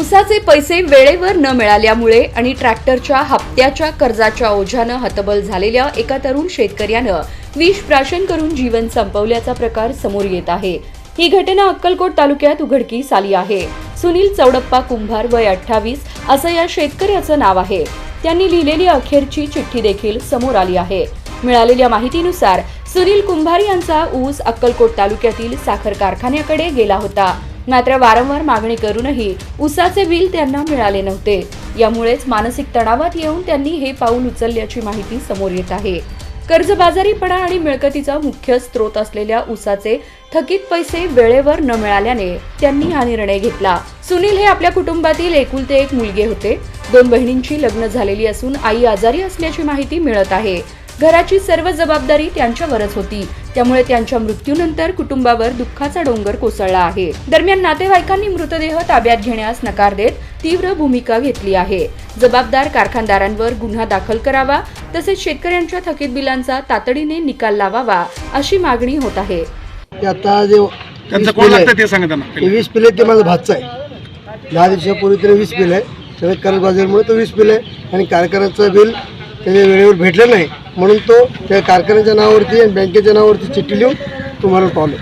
उसाचे पैसे वेळेवर न मिळाल्यामुळे आणि ट्रॅक्टरच्या हप्त्याच्या कर्जाच्या ओझ्यानं हतबल झालेल्या एका तरुण शेतकऱ्यानं विष प्राशन करून जीवन संपवल्याचा प्रकार समोर येत आहे. ही घटना अक्कलकोट तालुक्यात उघडकीस आली आहे. सुनील चौडप्पा कुंभार वय अठ्ठावीस असं या शेतकऱ्याचं नाव आहे. त्यांनी लिहिलेली अखेरची चिठ्ठी देखील समोर आली आहे. मिळालेल्या माहितीनुसार सुनील कुंभार यांचा ऊस अक्कलकोट तालुक्यातील साखर कारखान्याकडे गेला होता. मात्र वारंवार मागणी करूनही उसाचे बिल त्यांना मिळाले नव्हते. यामुळेच मानसिक तणावात येऊन त्यांनी हे पाऊल उचलल्याची माहिती समोर येत आहे. कर्जबाजारीपणा आणि मिळकतीचा मुख्य स्रोत असलेल्या उसाचे थकीत पैसे वेळेवर न मिळाल्याने त्यांनी हा निर्णय घेतला. सुनील हे आपल्या कुटुंबातील एकुलते एक मुलगे होते. दोन बहिणींची लग्न झालेली असून आई आजारी असल्याची माहिती मिळत आहे. घराची सर्व जबाबदारी त्यांच्यावरच होती. त्यामुळे त्यांच्या मृत्यूनंतर कुटुंबावर दुःखाचा डोंगर कोसळला आहे. दरम्यान नातेवाईकांनी मृतदेह ताब्यात घेण्यास नकार देत तीव्र भूमिका घेतली आहे. जबाबदार कारखानदारांवर गुन्हा दाखल करावा तसेच शेतकऱ्यांच्या थकीत बिलांचा तातडीने निकाल लावावा अशी मागणी होत आहे. आता जे त्यांचं वीस कोण पिलं लागतं ते सांगा त्यांना. ते वीस पिले ते माझा भातचा आहे. दहा दिवसापूर्वी त्याने वीस पिलं आहे सगळं बाजारामुळे तो वीस पिलं आणि कारखान्याचं बिल त्याच्या वेळेवर भेटलं नाही. म्हणून तो त्या कारखान्याच्या नावावरती आणि बँकेच्या नावावरती चिठ्ठी लिहून तुम्हाला पावलं